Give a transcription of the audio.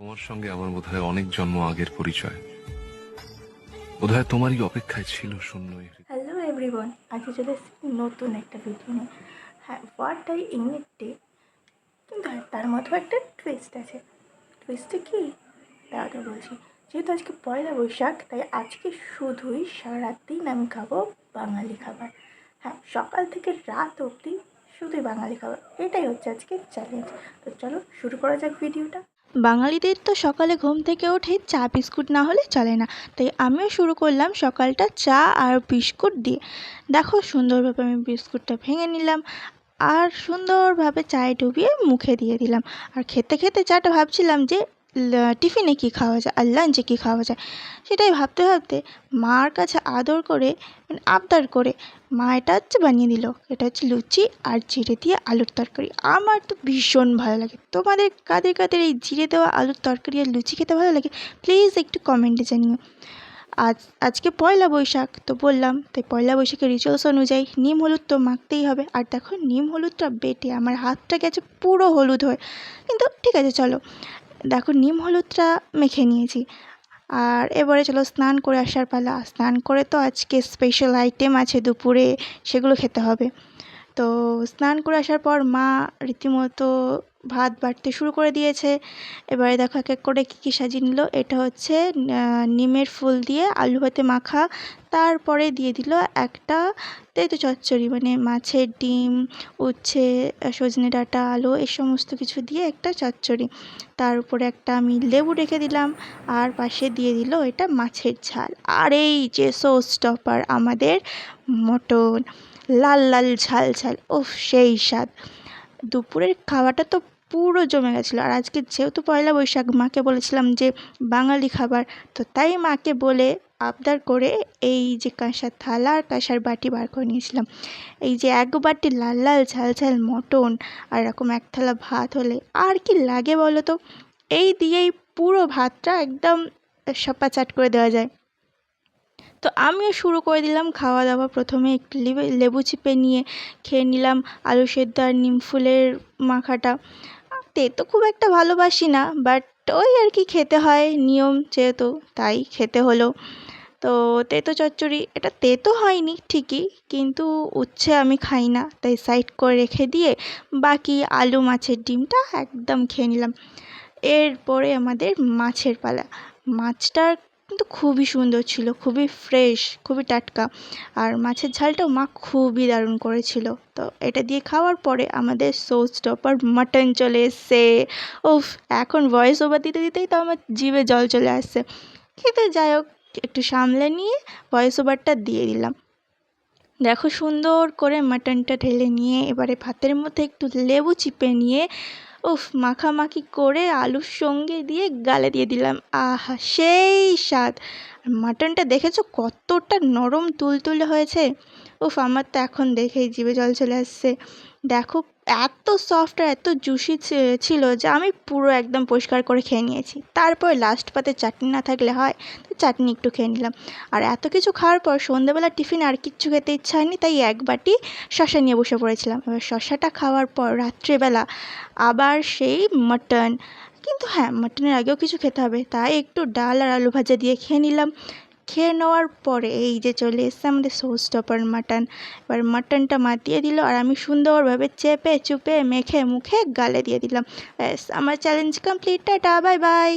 তোমার সঙ্গে আমার বোধহয় অনেক জন্ম আগের পরিচয়। বোধহয় তোমারই অপেক্ষায় ছিল শূন্য হ্যালো এভরিওয়ান আজকে চলে নতুন একটা ভিডিও নিয়ে। হ্যাঁ হোয়াট আই ইংলিশ ডে কিন্তু হ্যাঁ তার মধ্যেও একটা টুইস্ট আছে। টুইস্টটা কি? তাকে বলছি, যেহেতু আজকে পয়লা বৈশাখ, তাই আজকে শুধুই সারাদিন দিন আমি খাব বাঙালি খাবার। হ্যাঁ সকাল থেকে রাত অবধি শুধুই বাঙালি খাবার। এটাই হচ্ছে আজকে চ্যালেঞ্জ তো চলো শুরু করা যাক ভিডিওটা বাঙালিদের তো সকালে ঘুম থেকে উঠে চা, বিস্কুট না হলে চলে না। তাই আমিও শুরু করলাম সকালটা চা আর বিস্কুট দিয়ে। দেখো সুন্দরভাবে আমি বিস্কুটটা ভেঙে নিলাম আর সুন্দরভাবে চায়ে ডুবিয়ে মুখে দিয়ে দিলাম। আর খেতে খেতে চাটা ভাবছিলাম যে টিফিনে কী খাওয়া যায় আর লাঞ্চে কী খাওয়া যায়? সেটাই ভাবতে ভাবতে মার কাছে আদর করে মানে আবদার করে মা এটা হচ্ছে বানিয়ে দিল। এটা হচ্ছে লুচি আর জিরে দিয়ে আলুর তরকারি। আমার তো ভীষণ ভালো লাগে। তোমাদের কাদের কাদের এই জিরে দেওয়া আলুর তরকারি আর লুচি খেতে ভালো লাগে? প্লিজ একটু কমেন্টে জানিও। আজ, আজকে পয়লা বৈশাখ, তো বললাম, তাই পয়লা বৈশাখের রিচুয়ালস অনুযায়ী নিম হলুদ তো মাখতেই হবে। আর দেখো, নিম হলুদটা বেটে, আমার হাতটা গেছে পুরো হলুদ হয়ে। কিন্তু ঠিক আছে, চলো। দেখো, নিম হলুদটা মেখে নিয়েছি। আর এবারে চলো স্নান করে আসার পালা। স্নান করে তো আজকে স্পেশাল আইটেম আছে দুপুরে, সেগুলো খেতে হবে। তো স্নান করে আসার পর মা রীতিমতো ভাত বাড়তে শুরু করে দিয়েছে। এবারে দেখো এক এক করে কী কী সাজিয়ে নিল। এটা হচ্ছে নিমের ফুল দিয়ে আলু ভাতে মাখা। তারপরে দিয়ে দিল একটা তেতো চচ্চড়ি মানে মাছের ডিম, উচ্ছে, সজনে ডাঁটা, আলু, এই সমস্ত কিছু দিয়ে একটা চচ্চড়ি। তার উপরে একটা আমি লেবু রেখে দিলাম। আর পাশে দিয়ে দিল এটা মাছের ঝাল। আর এই যে শো স্টপার আমাদের মটন, লাল লাল ঝাল ঝাল ও সেই স্বাদ। দুপুরের খাওয়াটা তো পুরো জমে গেছিল। আর আজকে যেহেতু পয়লা বৈশাখ, মাকে বলেছিলাম যে বাঙালি খাবার, তো তাই মাকে বলে আবদার করে এই যে কাঁসার থালা আর কাঁসার বাটি বার করে নিয়েছিলাম। এই যে এক বাটি লাল লাল ঝাল ঝাল মটন আর এরকম এক থালা ভাত হলে আর কি লাগে বলো তো? এই দিয়েই পুরো ভাতটা একদম চাট করে দেওয়া যায়। তো আমিও শুরু করে দিলাম। খাওয়া দাওয়া প্রথমে একটু লেবু চিপে নিয়ে খেয়ে নিলাম আলু সেদ্ধ আর নিম ফুলের মাখাটা। তেতো খুব একটা ভালোবাসি না বাট ওই আর কি খেতে হয়, নিয়ম যেহেতু তাই খেতে হলো। তো তেতো চচ্চড়ি, এটা তেতো হয়নি ঠিকই, কিন্তু উচ্ছে আমি খাই না, তাই সাইড করে রেখে দিয়ে বাকি আলু, মাছের ডিমটা একদম খেয়ে নিলাম। এরপরে আমাদের মাছের পালা। মাছটার কিন্তু খুবই সুন্দর ছিল, খুবই ফ্রেশ খুবই টাটকা। আর মাছের ঝালটাও মা খুবই দারুণ করেছিল। তো এটা দিয়ে খাওয়ার পরে আমাদের শো স্টপার মাটন চলে এসছে। উফ, এখন ভয়েস ওভার দিতে দিতেই তো আমার জিভে জল চলে আসছে। খেতে যাই হোক, একটু সামলে নিয়ে ভয়েস ওভারটা দিয়ে দিলাম। দেখো সুন্দর করে মাটনটা ঢেলে নিয়ে এবারে ভাতের মধ্যে একটু লেবু চিপে নিয়ে উফ, মাখামাখি করে আলুর সঙ্গে দিয়ে গালে দিয়ে দিলাম। আহা, সেই স্বাদ। আর মাটনটা দেখেছ কতটা নরম তুলতুলে হয়েছে? উফ, আমার তো এখন দেখেই জিভে জল চলে আসছে। দেখো এত সফট আর এত জুসি ছিল যে আমি পুরো একদম পরিষ্কার করে খেয়ে নিয়েছি। তারপর লাস্ট পাতে চাটনি না থাকলে হয়, তো চাটনি একটু খেয়ে নিলাম। আর এত কিছু খাওয়ার পর সন্ধ্যেবেলা টিফিন আর কিচ্ছু খেতে ইচ্ছা হয়নি, তাই এক বাটি শশা নিয়ে বসে পড়েছিলাম। এবার শশাটা খাওয়ার পর রাত্রেবেলা আবার সেই মাটন কিন্তু হ্যাঁ মাটনের আগেও কিছু খেতে হবে, তাই একটু ডাল আর আলু ভাজা দিয়ে খেয়ে নিলাম। খেয়ে নেওয়ার পরে এই যে চলে এসছে আমাদের শো টপার মাটন এবার মাটনটা মাতিয়ে দিল আর আমি সুন্দরভাবে চেপে, চুপে, মেখে, মুখে গালে দিয়ে দিলাম। ব্যাস, আমার challenge complete tata bye bye